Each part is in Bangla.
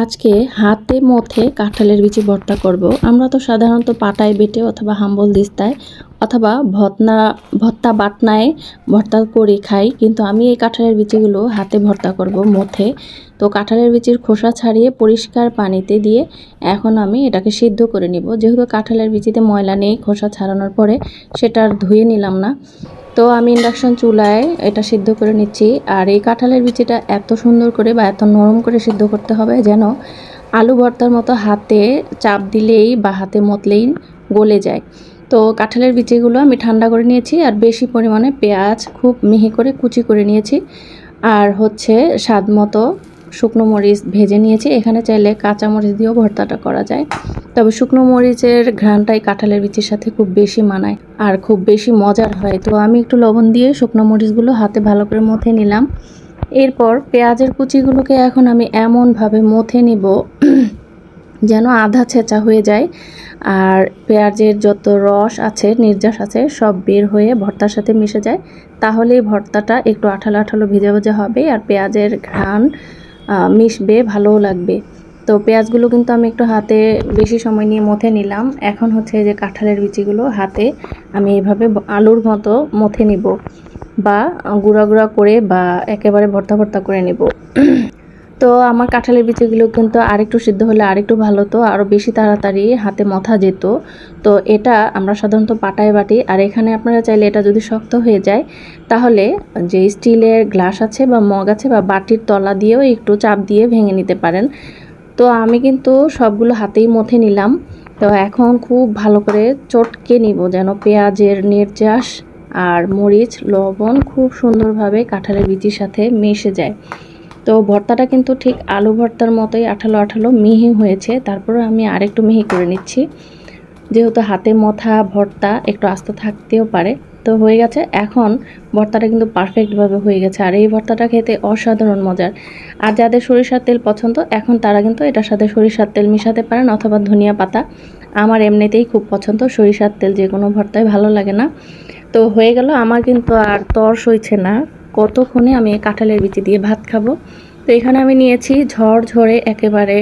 আজকে হাতে মথে কাঁঠালের বিচি ভর্তা করব। আমরা তো সাধারণত পাটায় বেটে অথবা হাম্বল দিস্তায় অথবা ভতনা ভর্তা বাটনায় ভর্তা করে খাই, কিন্তু আমি এই কাঁঠালের বিচিগুলো হাতে ভর্তা করব মথে। তো কাঁঠালের বিচির খোসা ছাড়িয়ে পরিষ্কার পানিতে দিয়ে এখন আমি এটাকে সিদ্ধ করে নিব। যেহেতু কাঁঠালের বিচিতে ময়লা নেই খোসা ছাড়ানোর পরে সেটা আর ধুয়ে নিলাম না। তো আমি ইন্ডাকশন চুলায় এটা সিদ্ধ করে নিচ্ছি। আর এই কাঁঠালের বিচিটা এত সুন্দর করে বা এত নরম করে সিদ্ধ করতে হবে যেন আলু ভর্তার মতো হাতে চাপ দিলেই বা হাতে মতলেই গলে যায়। তো কাঁঠালের বিচিগুলো আমি ঠান্ডা করে নিয়েছি আর বেশি পরিমাণে পেঁয়াজ খুব মিহি করে কুচি করে নিয়েছি। আর হচ্ছে স্বাদ মতো শুকনো মরিচ ভেজে নিয়েছি। এখানে চাইলে কাঁচা মরিচ দিয়েও ভর্তাটা করা যায়। তবে শুকনো মরিচের ঘ্রাণটাই কাঁঠালের বিচির সাথে খুব বেশি মানায় আর খুব বেশি মজার হয়। তো আমি একটু লবণ দিয়ে শুকনো মরিচগুলো হাতে ভালো করে মথে নিলাম। এরপর পেঁয়াজের কুচিগুলোকে এখন আমি এমনভাবে মথে নিব যেন আধা ছেঁচা হয়ে যায়। আর পেঁয়াজের যত রস আছে, নির্যাস আছে, সব বের হয়ে ভর্তার সাথে মিশে যায়। তাহলেই ভর্তাটা একটু আঠালো আঠালো ভেজা ভেজা হবে আর পেঁয়াজের ঘ্রাণ মিশবে, ভালোও লাগবে। তো পেঁয়াজগুলো কিন্তু আমি একটু হাতে বেশি সময় নিয়ে মথে নিলাম। এখন হচ্ছে যে কাঁঠালের বিচিগুলো হাতে আমি এভাবে আলুর মতো মথে নিব বা গুঁড়া গুঁড়া করে বা একেবারে ভর্তা ভর্তা করে নেব। তো আমার কাঁঠালের বিচিগুলো কিন্তু আরেকটু সিদ্ধ হলে আরেকটু ভালো তো আরও বেশি তাড়াতাড়ি হাতে মথা যেত। তো এটা আমরা সাধারণত পাটায় বাটি, আর এখানে আপনারা চাইলে এটা যদি শক্ত হয়ে যায়, তাহলে যে স্টিলের গ্লাস আছে বা মগ আছে বা বাটির তলা দিয়েও একটু চাপ দিয়ে ভেঙে নিতে পারেন। তো আমি কিন্তু সবগুলো হাতেই মথে নিলাম। তো এখন খুব ভালো করে চটকে নিব যেন পেঁয়াজের নির্যাস আর মরিচ, লবণ খুব সুন্দরভাবে কাঁঠালের বিচির সাথে মিশে যায়। তো ভর্তাটা কিন্তু ঠিক আলু ভর্তার মতোই আঠালো আঠালো মিহি হয়েছে। তারপরে আমি আরেকটু মিহি করে নিচ্ছি। যেহেতু হাতে মথা ভর্তা একটু আস্ত থাকতেও পারে, তো হয়ে গেছে। এখন ভর্তাটা কিন্তু পারফেক্টভাবে হয়ে গেছে। আর এই ভর্তাটা খেতে অসাধারণ মজার। আর যাদের সরিষার তেল পছন্দ, এখন তারা কিন্তু এটার সাথে সরিষার তেল মিশাতে পারেন অথবা ধনিয়া পাতা। আমার এমনিতেই খুব পছন্দ। সরিষার তেল যে কোনো ভর্তায় ভালো লাগে না। তো হয়ে গেল। আমার কিন্তু আর তর সইছে না। কতক্ষণে আমি কাঁঠালের বিচি দিয়ে ভাত খাব? তো এখানে আমি নিয়েছি ঝড় ঝরে একেবারে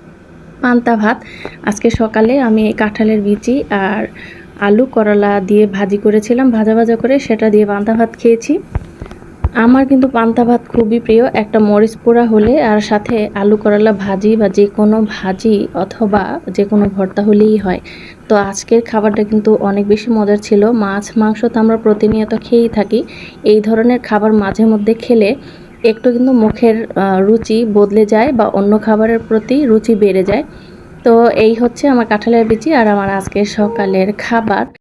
পান্তা ভাত। আজকে সকালে আমি কাঁঠালের বিচি আর আলু করলা দিয়ে ভাজি করেছিলাম, ভাজা ভাজা করে সেটা দিয়ে পান্তা ভাত খেয়েছি। আমার কিন্তু পান্তা ভাত খুবই প্রিয়, একটা মরিচ পোড়া হলে আর সাথে আলু করলা ভাজি বা যে কোনো ভাজি অথবা যে কোনো ভর্তা হলেই হয়। তো আজকের খাবারটা কিন্তু অনেক বেশি মজার ছিল। মাছ, মাংস তো আমরা প্রতিনিয়ত খেয়েই থাকি। এই ধরনের খাবার মাঝে মধ্যে খেলে একটু কিন্তু মুখের রুচি বদলে যায় বা অন্য খাবারের প্রতি রুচি বেড়ে যায়। তো এই হচ্ছে আমার কাঁঠালের বিচি আর আমার আজকে সকালের খাবার।